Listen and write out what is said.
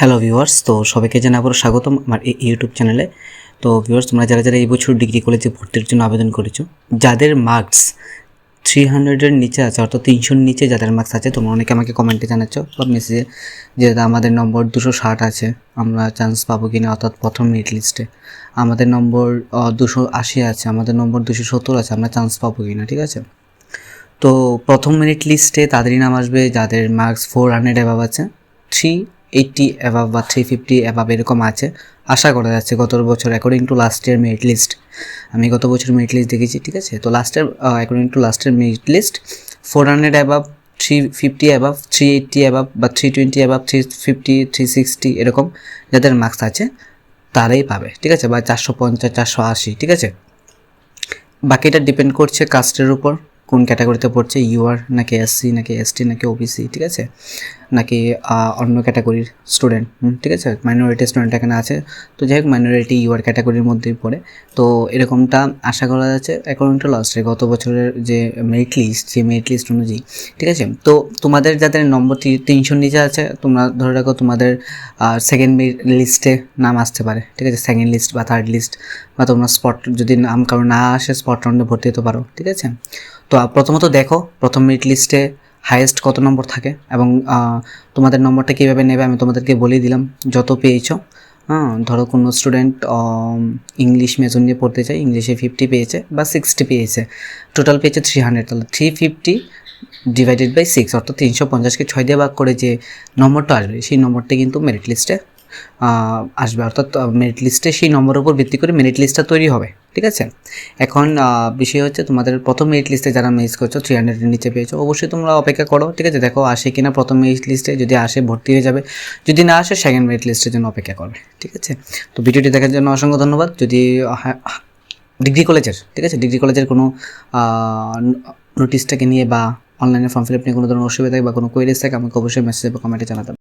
Hello viewers, তো সবাইকে জানাব স্বাগতম আমার এই ইউটিউব চ্যানেলে। তো ভিউয়ার্স, তোমরা যারা যারা এই বছর ডিগ্রি কলেজে ভর্তির জন্য আবেদন করেছ, যাদের মার্কস থ্রি হান্ড্রেডের নিচে আছে, অর্থাৎ তিনশোর নিচে যাদের মার্কস আছে, তোমরা অনেকে আমাকে কমেন্টে জানাচ্ছ বা মেসেজে যে আমাদের নম্বর দুশো ষাট আছে, আমরা চান্স পাবো কি না? অর্থাৎ প্রথম মেরিট লিস্টে আমাদের নম্বর দুশো আশি আছে, আমাদের নম্বর দুশো সত্তর আছে, আমরা চান্স পাবো কি না, ঠিক আছে? তো প্রথম মেরিট লিস্টে তাদেরই নাম আসবে, যাদের মার্কস ফোর হান্ড্রেড অ্যাভাব আছে থ্রি এইটটি অ্যাভাব বা থ্রি ফিফটি অ্যাভাব এরকম আছে। আশা করা যাচ্ছে গত বছর according to last year merit list আমি গত বছর মেরিট লিস্ট দেখেছি, ঠিক আছে? তো লাস্টের অ্যাকর্ডিং টু লাস্টের merit list four hundred above three fifty above three eighty above বা three twenty above three fifty three sixty এরকম যাদের মার্কস আছে, তারাই পাবে, ঠিক আছে? বা চারশো পঞ্চাশ, চারশো আশি, ঠিক আছে? বাকিটা ডিপেন্ড করছে কাস্টের উপর। কোন ক্যাটাগরিতে পড়ছে? ইউআর নাকি এসসি নাকি এসটি নাকি ওবিসি ঠিক আছে? নাকি অন্য ক্যাটাগরির স্টুডেন্ট ঠিক আছে? মাইনরিটি স্টুডেন্ট এখানে আছে। তো যাই হোক মাইনরিটি ইউআর ক্যাটাগরির মধ্যেই পড়ে। তো এরকমটা আশা করা যাচ্ছে অ্যাকর্ডিং টু লাস্টে গত বছরের যে মেরিট লিস্ট সেই মেরিট লিস্ট অনুযায়ী, ঠিক আছে? তো তোমাদের যাদের নম্বর তিনশোর নিচে আছে, তোমরা ধরে রাখো তোমাদের সেকেন্ড লিস্টে নাম আসতে পারে, ঠিক আছে? সেকেন্ড লিস্ট বা থার্ড লিস্ট বা তোমরা স্পট যদি নাম কারও না আসে স্পট রাউন্ডে ভর্তি হতে পারো, ঠিক আছে? তো প্রথমত দেখো, প্রথম মেরিট লিস্টে হাইয়েস্ট কত নম্বর থাকে এবং তোমাদের নম্বরটা কীভাবে নেবে আমি তোমাদেরকে বলেই দিলাম, যত পেয়েছ। হ্যাঁ ধরো কোনো স্টুডেন্ট ইংলিশ মেজর নিয়ে পড়তে চায় ইংলিশে ফিফটি পেয়েছে বা সিক্সটি পেয়েছে। টোটাল পেয়েছে থ্রি হান্ড্রেড তাহলে three fifty divided by six অর্থাৎ তিনশো পঞ্চাশকে ছয় দিয়ে ভাগ করে যে নম্বরটা আসবে, সেই নম্বরটা কিন্তু মেরিট লিস্টে আসবে। অর্থাৎ মেরিট লিস্টে সেই নম্বরের উপর ভিত্তি করে মেরিট লিস্টটা তৈরি হবে। ঠিক আছে? এখন বিষয় হচ্ছে তোমাদের প্রথম মেরিট লিস্টে যারা মেরিট করছ থ্রি হান্ড্রেডের নিচে পেয়েছ, অবশ্যই তোমরা অপেক্ষা করো, ঠিক আছে? দেখো, আসে কিনা প্রথম মেরিট লিস্টে যদি আসে, ভর্তি হয়ে যাবে। যদি না আসে সেকেন্ড মেরিট লিস্টের জন্য অপেক্ষা করবে, ঠিক আছে? তো ভিডিওটি দেখার জন্য অসংখ্য ধন্যবাদ। যদি ডিগ্রি কলেজের, ঠিক আছে? ডিগ্রি কলেজের কোনো নোটিশটাকে নিয়ে বা অনলাইনে ফর্ম ফিল আপ নিয়ে কোনো ধরনের অসুবিধা থাকে বা কোনো কোয়েরিজ থাকে, আমাকে অবশ্যই মেসেজ বা কমেন্টে জানাতে।